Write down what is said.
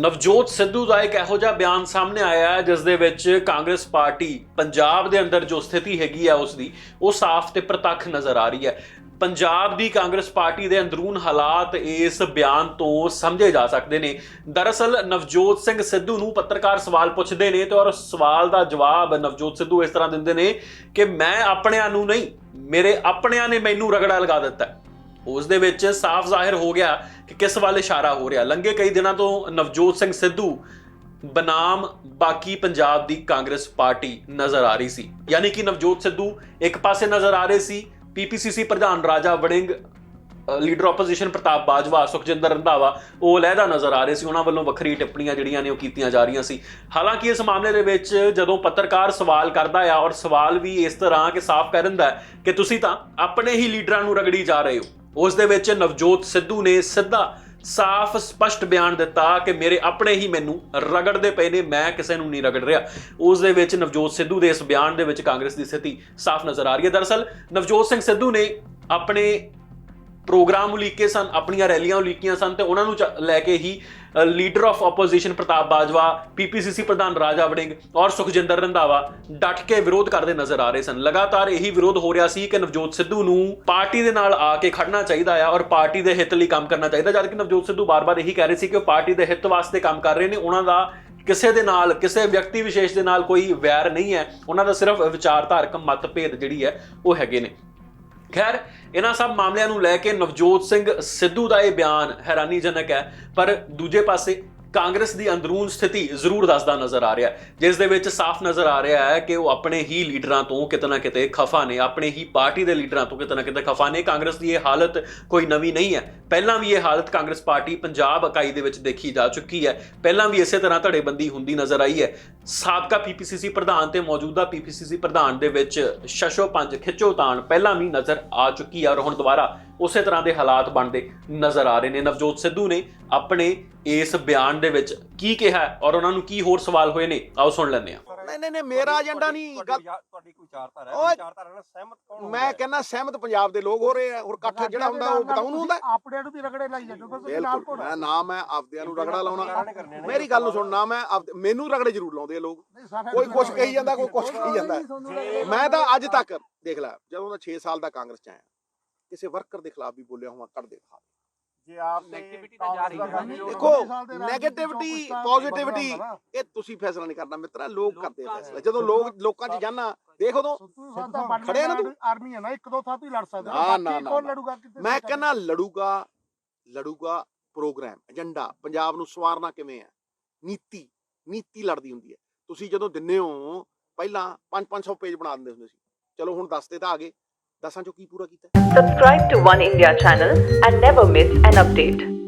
ਨਵਜੋਤ ਸਿੱਧੂ ਦਾ ਇੱਕ ਇਹੋ ਜਿਹਾ ਬਿਆਨ ਸਾਹਮਣੇ ਆਇਆ ਹੈ, ਜਿਸ ਦੇ ਵਿੱਚ ਕਾਂਗਰਸ ਪਾਰਟੀ ਪੰਜਾਬ ਦੇ ਅੰਦਰ ਜੋ ਸਥਿਤੀ ਹੈਗੀ ਆ ਉਸ ਦੀ ਉਹ ਸਾਫ਼ ਤੇ ਪ੍ਰਤੱਖ ਨਜ਼ਰ ਆ ਰਹੀ ਹੈ। ਪੰਜਾਬ ਦੀ ਕਾਂਗਰਸ ਪਾਰਟੀ ਦੇ ਅੰਦਰੂਨ ਹਾਲਾਤ ਇਸ ਬਿਆਨ ਤੋਂ ਸਮਝੇ ਜਾ ਸਕਦੇ ਨੇ। ਦਰਅਸਲ, ਨਵਜੋਤ ਸਿੰਘ ਸਿੱਧੂ ਨੂੰ ਪੱਤਰਕਾਰ ਸਵਾਲ ਪੁੱਛਦੇ ਨੇ ਤੇ ਔਰ ਸਵਾਲ ਦਾ ਜਵਾਬ ਨਵਜੋਤ ਸਿੱਧੂ ਇਸ ਤਰ੍ਹਾਂ ਦਿੰਦੇ ਨੇ ਕਿ ਮੈਂ ਆਪਣਿਆਂ ਨੂੰ ਨਹੀਂ, ਮੇਰੇ ਆਪਣਿਆਂ ਨੇ ਮੈਨੂੰ ਰਗੜਾ ਲਗਾ ਦਿੱਤਾ ਉਸ ਦੇ ਵਿੱਚ ਸਾਫ਼ ਜ਼ਾਹਿਰ ਹੋ ਗਿਆ ਕਿ ਕਿਸ ਵੱਲ ਇਸ਼ਾਰਾ ਹੋ ਰਿਹਾ। ਲੰਘੇ ਕਈ ਦਿਨਾਂ ਤੋਂ ਨਵਜੋਤ ਸਿੰਘ ਸਿੱਧੂ ਬਨਾਮ ਬਾਕੀ ਪੰਜਾਬ ਦੀ ਕਾਂਗਰਸ ਪਾਰਟੀ ਨਜ਼ਰ ਆ ਰਹੀ ਸੀ। ਯਾਨੀ ਕਿ ਨਵਜੋਤ ਸਿੱਧੂ ਇੱਕ ਪਾਸੇ ਨਜ਼ਰ ਆ ਰਹੇ ਸੀ ਪੀਪੀਸੀਸੀ ਪ੍ਰਧਾਨ ਰਾਜਾ ਵੜਿੰਗ ਲੀਡਰ ਆਪੋਜੀਸ਼ਨ ਪ੍ਰਤਾਪ ਬਾਜਵਾ, ਸੁਖਜਿੰਦਰ ਰੰਧਾਵਾ, ਉਹ ਲਹਿਦਾ ਨਜ਼ਰ ਆ ਰਹੇ ਸੀ। ਉਹਨਾਂ ਵੱਲੋਂ ਵੱਖਰੀ ਟਿੱਪਣੀਆਂ ਜਿਹੜੀਆਂ ਨੇ ਉਹ ਕੀਤੀਆਂ ਜਾ ਰਹੀਆਂ ਸੀ। ਹਾਲਾਂਕਿ ਇਸ ਮਾਮਲੇ ਦੇ ਵਿੱਚ ਜਦੋਂ ਪੱਤਰਕਾਰ ਸਵਾਲ ਕਰਦਾ ਆ ਔਰ ਸਵਾਲ ਵੀ ਇਸ ਤਰ੍ਹਾਂ ਕਿ ਸਾਫ਼ ਕਹਿ ਦਿੰਦਾ ਕਿ ਤੁਸੀਂ ਤਾਂ ਆਪਣੇ ਹੀ ਲੀਡਰਾਂ ਨੂੰ ਰਗੜੀ ਜਾ ਰਹੇ ਹੋ। ਉਸ ਦੇ ਵਿੱਚ ਨਵਜੋਤ ਸਿੱਧੂ ਨੇ ਸਿੱਧਾ ਸਾਫ਼ ਸਪਸ਼ਟ ਬਿਆਨ ਦਿੱਤਾ ਕਿ ਮੇਰੇ ਆਪਣੇ ਹੀ ਮੈਨੂੰ ਰਗੜਦੇ ਪਏ ਨੇ, ਮੈਂ ਕਿਸੇ ਨੂੰ ਨਹੀਂ ਰਗੜ ਰਿਹਾ। ਉਸ ਦੇ ਵਿੱਚ ਨਵਜੋਤ ਸਿੱਧੂ ਦੇ ਇਸ ਬਿਆਨ ਦੇ ਵਿੱਚ ਕਾਂਗਰਸ ਦੀ ਸਥਿਤੀ ਸਾਫ਼ ਨਜ਼ਰ ਆ ਰਹੀ ਹੈ। ਦਰਅਸਲ ਨਵਜੋਤ ਸਿੰਘ ਸਿੱਧੂ ਨੇ ਆਪਣੇ ਪ੍ਰੋਗਰਾਮ ਉਲੀਕੇ ਸਨ, ਆਪਣੀਆਂ ਰੈਲੀਆਂ ਉਲੀਕੀਆਂ ਸਨ ਤੇ ਉਹਨਾਂ ਨੂੰ ਚ- ਲੈ ਕੇ ਹੀ leader of opposition Partap Bajwa PPCC ਪ੍ਰਧਾਨ ਰਾਜਾ ਵੜਿੰਗ ਔਰ ਸੁਖਜਿੰਦਰ ਰੰਧਾਵਾ ਡਟ ਕੇ ਵਿਰੋਧ ਕਰਦੇ ਨਜ਼ਰ ਆ ਰਹੇ ਸਨ। ਲਗਾਤਾਰ ਇਹੀ ਵਿਰੋਧ ਹੋ ਰਿਹਾ ਸੀ ਕਿ ਨਵਜੋਤ ਸਿੱਧੂ ਨੂੰ ਪਾਰਟੀ ਦੇ ਨਾਲ ਆ ਕੇ ਖੜਨਾ ਚਾਹੀਦਾ ਆ ਔਰ ਪਾਰਟੀ ਦੇ ਹਿੱਤ ਲਈ ਕੰਮ ਕਰਨਾ ਚਾਹੀਦਾ, ਜਦ ਕਿ ਨਵਜੋਤ ਸਿੱਧੂ ਬਾਰ-ਬਾਰ ਇਹੀ ਕਹਿ ਰਹੇ ਸੀ ਕਿ ਉਹ ਪਾਰਟੀ ਦੇ ਹਿੱਤ ਵਾਸਤੇ ਕੰਮ ਕਰ ਰਹੇ ਨੇ, ਉਹਨਾਂ ਦਾ ਕਿਸੇ ਦੇ ਨਾਲ, ਕਿਸੇ ਵਿਅਕਤੀ ਵਿਸ਼ੇਸ਼ ਦੇ ਨਾਲ ਕੋਈ ਵੈਰ ਨਹੀਂ ਹੈ। ਉਹਨਾਂ ਦਾ ਸਿਰਫ ਵਿਚਾਰਧਾਰਕ ਮਤਭੇਦ ਜਿਹੜੀ ਹੈ, ਉਹ ਹੈਗੇ ਨੇ। ਖੈਰ, ਇਹਨਾਂ ਸਭ ਮਾਮਲਿਆਂ ਨੂੰ ਲੈ ਕੇ ਨਵਜੋਤ ਸਿੰਘ ਸਿੱਧੂ ਦਾ ਇਹ ਬਿਆਨ ਹੈਰਾਨੀਜਨਕ ਹੈ, ਪਰ ਦੂਜੇ ਪਾਸੇ ਕਾਂਗਰਸ ਦੀ ਅੰਦਰੂਨ ਸਥਿਤੀ ਜ਼ਰੂਰ ਦੱਸਦਾ ਨਜ਼ਰ ਆ ਰਿਹਾ ਜਿਸ ਦੇ ਵਿੱਚ ਸਾਫ਼ ਨਜ਼ਰ ਆ ਰਿਹਾ ਹੈ ਕਿ ਉਹ ਆਪਣੇ ਹੀ ਲੀਡਰਾਂ ਤੋਂ ਕਿਤੇ ਨਾ ਕਿਤੇ ਖਫਾ ਨੇ, ਆਪਣੇ ਹੀ ਪਾਰਟੀ ਦੇ ਲੀਡਰਾਂ ਤੋਂ ਕਿਤੇ ਨਾ ਕਿਤੇ ਖਫਾ ਨੇ। ਕਾਂਗਰਸ ਦੀ ਇਹ ਹਾਲਤ ਕੋਈ ਨਵੀਂ ਨਹੀਂ ਹੈ। ਪਹਿਲਾਂ ਵੀ ਇਹ ਹਾਲਤ ਕਾਂਗਰਸ ਪਾਰਟੀ ਪੰਜਾਬ ਇਕਾਈ ਦੇ ਵਿੱਚ ਦੇਖੀ ਜਾ ਚੁੱਕੀ ਹੈ। ਪਹਿਲਾਂ ਵੀ ਇਸੇ ਤਰ੍ਹਾਂ ਧੜੇਬੰਦੀ ਹੁੰਦੀ ਨਜ਼ਰ ਆਈ ਹੈ। ਸਾਬਕਾ ਪੀਪੀਸੀਸੀ ਪ੍ਰਧਾਨ ਤੇ ਮੌਜੂਦਾ ਪੀਪੀਸੀਸੀ ਪ੍ਰਧਾਨ ਦੇ ਵਿੱਚ ਸ਼ਸ਼ੋ ਪੰਜ ਖਿੱਚੋ ਤਾਣ ਪਹਿਲਾਂ ਵੀ ਨਜ਼ਰ ਆ ਚੁੱਕੀ ਹੈ ਔਰ ਹੁਣ ਦੁਬਾਰਾ ਉਸੇ ਤਰ੍ਹਾਂ ਦੇ ਹਾਲਾਤ ਬਣਦੇ ਨਜ਼ਰ ਆ ਰਹੇ ਨੇ। ਨਵਜੋਤ ਸਿੱਧੂ ਨੇ ਆਪਣੇ ਇਸ ਬਿਆਨ ਦੇ ਵਿੱਚ ਕੀ ਕਿਹਾ ਔਰ ਉਹਨਾਂ ਨੂੰ ਕੀ ਹੋਰ ਸਵਾਲ ਹੋਏ ਨੇ? ਆਓ ਸੁਣ ਲੈਂਦੇ ਹਾਂ। ਨਹੀਂ ਨਹੀਂ ਨਹੀਂ ਮੇਰਾ ਏਜੰਡਾ ਨਹੀਂ ਗੱਲ ਤੁਹਾਡੀ ਕੋਈ ਵਿਚਾਰਧਾਰਾ ਹੈ? ਓਏ, ਵਿਚਾਰਧਾਰਾ ਨਾਲ ਸਹਿਮਤ ਕੌਣ ਮੈਂ ਕਹਿੰਦਾ ਸਹਿਮਤ ਪੰਜਾਬ ਦੇ ਲੋਕ ਹੋ ਰਹੇ ਆ ਹੋਰ ਇਕੱਠ ਜਿਹੜਾ ਹੁੰਦਾ ਉਹ ਬਤਾਉਣ ਨੂੰ ਹੁੰਦਾ ਆਪਣੇ ਨੂੰ ਵੀ ਰਗੜੇ ਲਾਈ ਜਾਂਦੇ ਹੋ ਤੁਸੀਂ ਨਾਲ ਬਿਲਕੁਲ ਘੋੜਾ ਮੈਂ ਨਾ ਮੈਂ ਆਪਦਿਆਂ ਨੂੰ ਰਗੜਾ ਲਾਉਣਾ। ਮੇਰੀ ਗੱਲ ਨੂੰ ਸੁਣਨਾ ਮੈਂ ਮੈਨੂੰ ਰਗੜੇ ਜ਼ਰੂਰ ਲਾਉਂਦੇ ਆ ਲੋਕ। ਕੋਈ ਕੁਛ ਨਾਲ ਕਹੀ ਜਾਂਦਾ, ਕੋਈ ਕੁਛ ਕਹੀ ਜਾਂਦਾ। ਮੈਂ ਤਾਂ ਅੱਜ ਤੱਕ ਦੇਖ ਲੈ ਜਦੋਂ ਦਾ 6 ਸਾਲ ਦਾ ਕਾਂਗਰਸ ਚ ਆਇਆ ਕਿਸੇ ਵਰਕਰ ਦੇ ਖਿਲਾਫ ਵੀ ਬੋਲਿਆ ਹੋਵਾਂ ਕੱਢ ਦੇ ਖਾ ਜੇ ਆਪ Negativity ਤਾਂ ਜਾ ਰਹੀ ਹੈ। ਦੇਖੋ ਨੈਗੇਟਿਵਿਟੀ ਪੋਜ਼ਿਟਿਵਿਟੀ ਇਹ ਤੁਸੀਂ ਫੈਸਲਾ ਨਹੀਂ ਕਰਨਾ ਮਿੱਤਰਾ ਲੋਕ ਕਰਦੇ ਆ ਫੈਸਲਾ। ਜਦੋਂ ਲੋਕ ਲੋਕਾਂ 'ਚ ਜਾਣਾ ਦੇਖ ਉਦੋਂ। ਖੜਿਆ ਨਾ ਤੂੰ? ਆਰਮੀ ਹੈ ਨਾ ਇੱਕ ਦੋ ਥਾਂ ਤੋਂ ਹੀ ਲੜ ਸਕਦੇ ਨਾ, ਨਾ, ਬਾਕੀ ਨਾ, ਕੌਣ। ਲੜੂਗਾ ਕਿਤੇ ਮੈਂ ਕਹਿੰਦਾ ਲੜੂਗਾ ਲੜੂਗਾ ਪ੍ਰੋਗਰਾਮ ਏਜੰਡਾ। ਪੰਜਾਬ ਨੂੰ ਸਵਾਰਨਾ ਕਿਵੇਂ ਹੈ? ਨੀਤੀ ਨੀਤੀ ਲੜਦੀ ਹੁੰਦੀ ਹੈ। ਤੁਸੀਂ ਜਦੋਂ ਦਿੰਨੇ ਹੋ ਪਹਿਲਾਂ 5-500 ਪੇਜ ਬਣਾ ਦਿੰਦੇ ਹੁੰਦੇ ਸੀ। ਚਲੋ ਹੁਣ 10 ਤੇ ਤਾਂ ਆ ਗਏ। दसां जो की पूरा कीता subscribe to one India channel and never miss an update